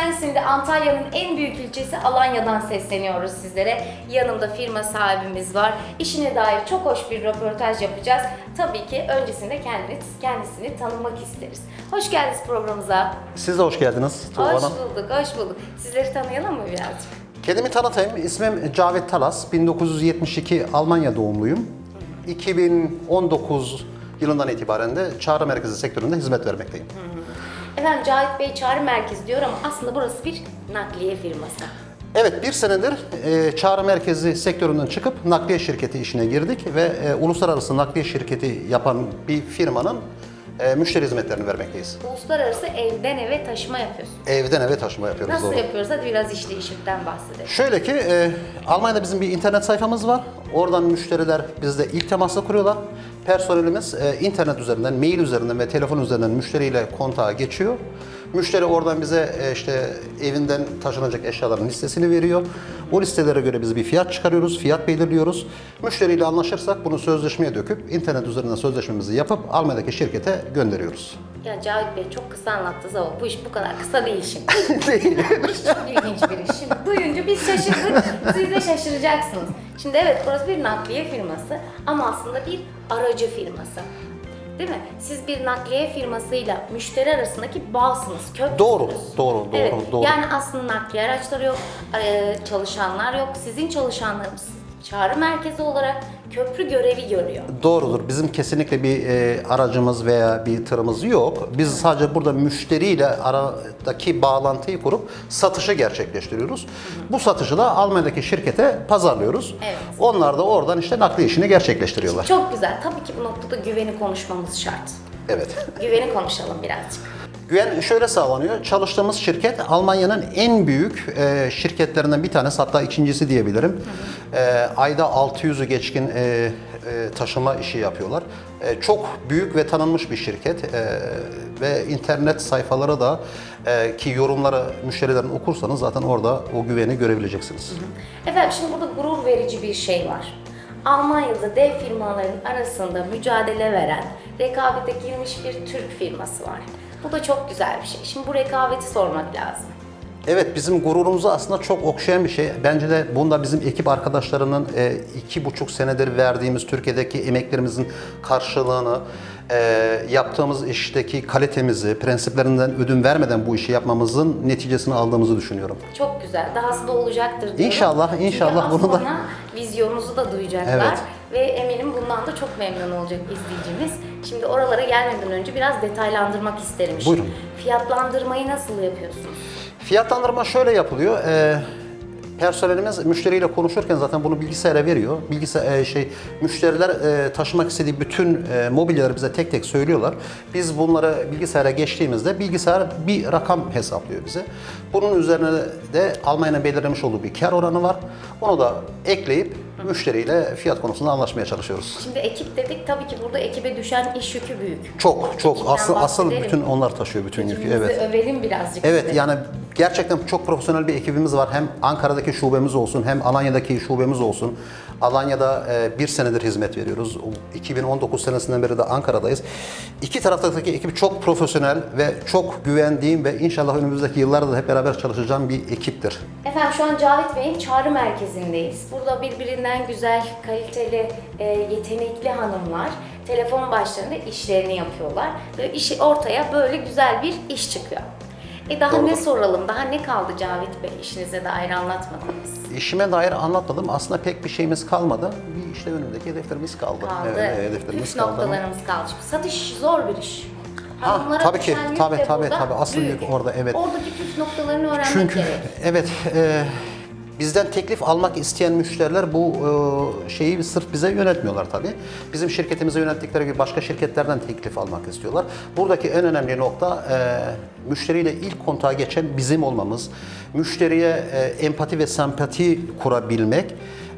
Sensin'de Antalya'nın en büyük ilçesi Alanya'dan sesleniyoruz sizlere. Yanımda firma sahibimiz var. İşine dair çok hoş bir röportaj yapacağız. Tabii ki öncesinde kendini, kendisini tanımak isteriz. Hoş geldiniz programımıza. Siz de hoş geldiniz Tuğba Hoş Hanım. bulduk, hoş bulduk. Sizleri tanıyalım mı birazcık? Kendimi tanıtayım. İsmim Cavit Talas. 1972 Almanya doğumluyum. 2019 yılından itibaren de çağrı merkezi sektöründe hizmet vermekteyim. Efendim Cahit Bey çağrı merkezi diyor ama aslında burası bir nakliye firması. Evet, bir senedir e, çağrı merkezi sektöründen çıkıp nakliye şirketi işine girdik ve e, uluslararası nakliye şirketi yapan bir firmanın e, müşteri hizmetlerini vermekteyiz. Uluslararası evden eve taşıma yapıyorsun. Evden eve taşıma yapıyoruz. Nasıl doğru. yapıyoruz? Hadi biraz işleyişimden bahsedelim. Şöyle ki e, Almanya'da bizim bir internet sayfamız var. Oradan müşteriler bizde ilk temasla kuruyorlar. Personelimiz e, internet üzerinden, mail üzerinden ve telefon üzerinden müşteriyle kontağa geçiyor. Müşteri oradan bize e, işte evinden taşınacak eşyaların listesini veriyor. O listelere göre biz bir fiyat çıkarıyoruz, fiyat belirliyoruz. Müşteriyle anlaşırsak bunu sözleşmeye döküp internet üzerinden sözleşmemizi yapıp Almanya'daki şirkete gönderiyoruz. Ya Cavit Bey çok kısa anlattınız ama bu iş bu kadar kısa değil şimdi. çok ilginç bir iş. Şimdi duyunca biz şaşırdık, siz de şaşıracaksınız. Şimdi evet burası bir nakliye firması ama aslında bir aracı firması. Değil mi? Siz bir nakliye firmasıyla müşteri arasındaki bağsınız, köprüsünüz. Doğru, doğru, doğru, Evet, doğru. Yani aslında nakliye araçları yok, e, çalışanlar yok. Sizin çalışanlarınız çağrı merkezi olarak köprü görevi görüyor. Doğrudur. Bizim kesinlikle bir e, aracımız veya bir tırımız yok. Biz sadece burada müşteriyle aradaki bağlantıyı kurup satışı gerçekleştiriyoruz. Bu satışı da Almanya'daki şirkete pazarlıyoruz. Evet. Onlar da oradan işte nakliye işini gerçekleştiriyorlar. Çok güzel. Tabii ki bu noktada güveni konuşmamız şart. Evet. Güveni konuşalım birazcık. Güven şöyle sağlanıyor. Çalıştığımız şirket Almanya'nın en büyük e, şirketlerinden bir tanesi hatta ikincisi diyebilirim. E, ayda 600'ü geçkin e, e, taşıma işi yapıyorlar. E, çok büyük ve tanınmış bir şirket E, ve internet sayfaları da e, ki yorumları müşterilerin okursanız zaten orada o güveni görebileceksiniz. Efendim şimdi burada gurur verici bir şey var. Almanya'da dev firmaların arasında mücadele veren, rekabete girmiş bir Türk firması var. Bu da çok güzel bir şey. Şimdi bu rekabeti sormak lazım. Evet bizim gururumuzu aslında çok okşayan bir şey. Bence de bunda bizim ekip arkadaşlarının e, iki buçuk senedir verdiğimiz Türkiye'deki emeklerimizin karşılığını, e, yaptığımız işteki kalitemizi, prensiplerinden ödün vermeden bu işi yapmamızın neticesini aldığımızı düşünüyorum. Çok güzel. Dahası da olacaktır diyorum. İnşallah, Çünkü inşallah az bunu da- vizyonunuzu da duyacaklar. Evet. Ve eminim bundan da çok memnun olacak izleyicimiz. Şimdi oralara gelmeden önce biraz detaylandırmak isterim. Buyurun. Fiyatlandırmayı nasıl yapıyorsunuz? Fiyatlandırma şöyle yapılıyor. E, personelimiz müşteriyle konuşurken zaten bunu bilgisayara veriyor. Bilgisayar şey müşteriler e, taşımak istediği bütün e, mobilyaları bize tek tek söylüyorlar. Biz bunları bilgisayara geçtiğimizde bilgisayar bir rakam hesaplıyor bize. Bunun üzerine de Almanya'nın belirlemiş olduğu bir kar oranı var. Onu da ekleyip müşteriyle fiyat konusunda anlaşmaya çalışıyoruz. Şimdi ekip dedik tabii ki burada ekibe düşen iş yükü büyük. Çok çok asıl asıl bütün onlar taşıyor bütün yükü. Evet. övelim birazcık. Evet size. yani gerçekten çok profesyonel bir ekibimiz var. Hem Ankara'daki şubemiz olsun hem Alanya'daki şubemiz olsun. Alanya'da e, bir senedir hizmet veriyoruz. O 2019 senesinden beri de Ankara'dayız. İki taraftaki ekip çok profesyonel ve çok güvendiğim ve inşallah önümüzdeki yıllarda da hep beraber çalışacağım bir ekiptir. Efendim şu an Cavit Bey'in çağrı merkezindeyiz. Burada birbirinden güzel, kaliteli, e, yetenekli hanımlar telefon başlarında işlerini yapıyorlar. Ve işi ortaya böyle güzel bir iş çıkıyor. E daha Doğrudur. ne soralım? Daha ne kaldı Cavit Bey işinize dair anlatmadınız? İşime dair anlatmadım. Aslında pek bir şeyimiz kalmadı. Bir işte önümdeki hedeflerimiz kaldı. Kaldı. Evet, hedeflerimiz Püf kaldı. noktalarımız kaldı. Çünkü satış zor bir iş. Ha, Hanımlara tabii ki, düşen yük tabii, de tabii, burada tabii. Asıl yük orada, evet. Oradaki püf noktalarını öğrenmek Çünkü gerek. evet e, bizden teklif almak isteyen müşteriler bu e, şeyi sırf bize yönetmiyorlar tabii. Bizim şirketimize yönettikleri gibi başka şirketlerden teklif almak istiyorlar. Buradaki en önemli nokta e, müşteriyle ilk kontağa geçen bizim olmamız, müşteriye e, empati ve sempati kurabilmek.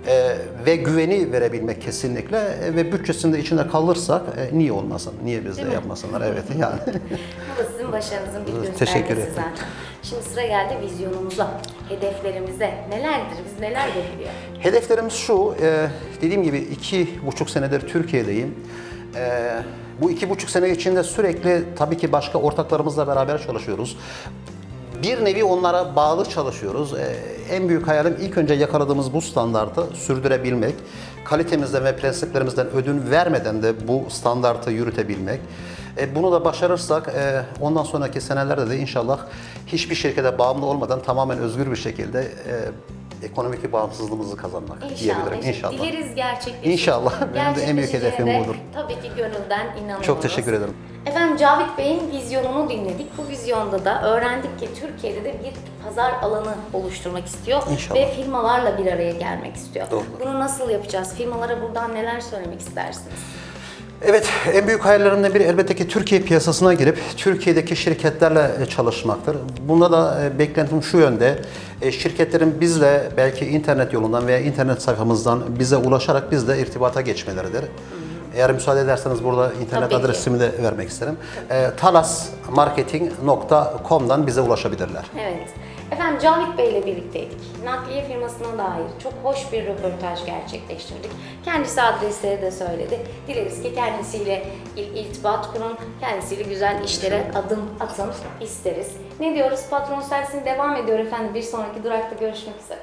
E, ve güveni verebilmek kesinlikle E, ve bütçesinde içinde kalırsak e, niye olmasın, niye biz de Değil mi? yapmasınlar evet yani. Bu da sizin başarınızın bir göstergesi Teşekkür ederim. zaten. Şimdi sıra geldi vizyonumuza, hedeflerimize. Nelerdir? Biz neler bekliyor? Hedeflerimiz şu, e, dediğim gibi iki buçuk senedir Türkiye'deyim. E, bu iki buçuk sene içinde sürekli tabii ki başka ortaklarımızla beraber çalışıyoruz. Bir nevi onlara bağlı çalışıyoruz. Ee, en büyük hayalim ilk önce yakaladığımız bu standartı sürdürebilmek. Kalitemizden ve prensiplerimizden ödün vermeden de bu standartı yürütebilmek. E, bunu da başarırsak e, ondan sonraki senelerde de inşallah hiçbir şirkete bağımlı olmadan tamamen özgür bir şekilde e, ekonomik bağımsızlığımızı kazanmak diyebilirim. İnşallah. İnşallah. Dileriz gerçekleşir. İnşallah. Benim de en büyük hedefim budur. Tabii ki gönülden inanıyoruz. Çok teşekkür ederim. Efendim Cavit Bey'in vizyonunu dinledik. Bu vizyonda da öğrendik ki Türkiye'de de bir pazar alanı oluşturmak istiyor. İnşallah. Ve firmalarla bir araya gelmek istiyor. Doğru. Bunu nasıl yapacağız? Firmalara buradan neler söylemek istersiniz? Evet, en büyük hayallerimden biri elbette ki Türkiye piyasasına girip Türkiye'deki şirketlerle e, çalışmaktır. Bunda da e, beklentim şu yönde, e, şirketlerin bizle belki internet yolundan veya internet sayfamızdan bize ulaşarak bizle irtibata geçmeleridir. Eğer müsaade ederseniz burada internet Tabii ki. adresimi de vermek isterim. E, talasmarketing.com'dan bize ulaşabilirler. Evet. Efendim Cavit Bey ile birlikteydik. Nakliye firmasına dair çok hoş bir röportaj gerçekleştirdik. Kendisi adresleri de söyledi. Dileriz ki kendisiyle il- iltibat kurun, kendisiyle güzel işlere adım atın isteriz. Ne diyoruz? Patron servisin devam ediyor efendim. Bir sonraki durakta görüşmek üzere.